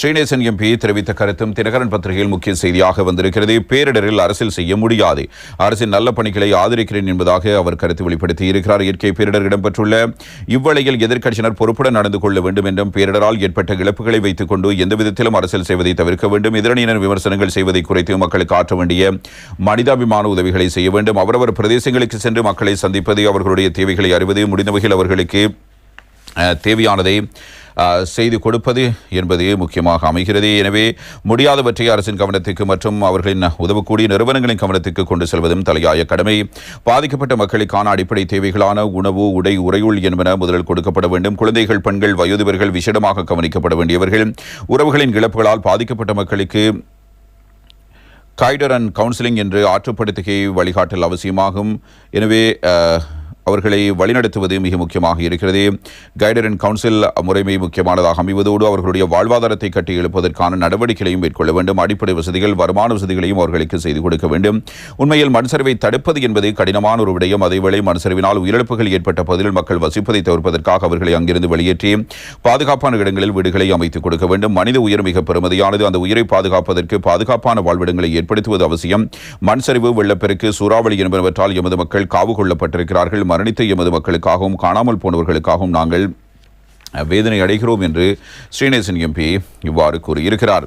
Srinesan MP தெரிவித்த கருத்தும் தினகரன் பத்திரிகையில் முக்கிய செய்தியாக வந்திருக்கிறது. பேரிடரில் அரசியல் செய்ய முடியாது. அரசின் நல்ல பணிகளை ஆதரிக்கிறேன் என்பதாக அவர் கருத்து வெளிப்படுத்தி இருக்கிறார் இயற்கை பேரிடர் இடம்பெற்றுள்ள இவ்வளையில் எதிர்க்கட்சியினர் பொறுப்புடன் நடந்து கொள்ள வேண்டும் என்றும் பேரிடரால் ஏற்பட்ட இழப்புகளை வைத்துக் கொண்டு எந்த விதத்திலும் அரசியல் செய்வதை தவிர்க்க வேண்டும். எதிரணியினர் விமர்சனங்கள் செய்வதை குறைத்து மக்களுக்கு ஆற்ற வேண்டிய மனிதாபிமான உதவிகளை செய்ய வேண்டும். அவரவர் பிரதேசங்களுக்கு சென்று மக்களை சந்திப்பது அவர்களுடைய தேவைகளை அறிவது முடிந்த வகையில் அவர்களுக்கு தேவையானதை செய்து கொடுப்பது என்பது முக்கியமாக அமைகிறது. எனவே முடியாதவற்றை அரசின் கவனத்துக்கு மற்றும் அவர்களின் உதவக்கூடிய நிறுவனங்களின் கவனத்துக்கு கொண்டு செல்வதும் தலையாய கடமை. பாதிக்கப்பட்ட மக்களுக்கான அடிப்படை தேவைகளான உணவு உடை உறையுள் என்பன முதலில் கொடுக்கப்பட வேண்டும். குழந்தைகள் பெண்கள் வயோதிபர்கள் விசேடமாக கவனிக்கப்பட வேண்டியவர்கள். உறவுகளின் இழப்புகளால் பாதிக்கப்பட்ட மக்களுக்கு கைடர் அண்ட் கவுன்சிலிங் என்று ஆற்றுப்படுத்துகை வழிகாட்டல் அவசியமாகும். எனவே அவர்களை வழிநடத்துவது மிக முக்கியமாக இருக்கிறது. கைடர் அண்ட் கவுன்சில் முறைமை முக்கியமானதாக அமைவதோடு அவர்களுடைய வாழ்வாதாரத்தை கட்டி எழுப்பதற்கான நடவடிக்கைகளையும் மேற்கொள்ள வேண்டும். அடிப்படை வசதிகள் வருமான வசதிகளையும் அவர்களுக்கு செய்து கொடுக்க வேண்டும். உண்மையில் மண் சரிவை தடுப்பது என்பது கடினமான ஒரு விடயம். அதேவேளை மண் சரிவினால் உயிரிழப்புகள் ஏற்பட்ட பகுதியில் மக்கள் வசிப்பதை தவிர்ப்பதற்காக அவர்களை அங்கிருந்து வெளியேற்றி பாதுகாப்பான இடங்களில் வீடுகளை அமைத்துக் கொடுக்க வேண்டும். மனித உயிர் மிக பெருமதியானது. அந்த உயிரை பாதுகாப்பதற்கு பாதுகாப்பான வாழ்விடங்களை ஏற்படுத்துவது அவசியம். மண் சரிவு வெள்ளப்பெருக்கு சூறாவளி என்பனவற்றால் எமது மக்கள் காவு கொள்ளப்பட்டிருக்கிறார்கள். மரணித்த எமது மக்களுக்காகவும் காணாமல் போனவர்களுக்காகவும் நாங்கள் வேதனை அடைகிறோம் என்று ஸ்ரீநேசன் எம்பி இவ்வாறு கூறியிருக்கிறார்.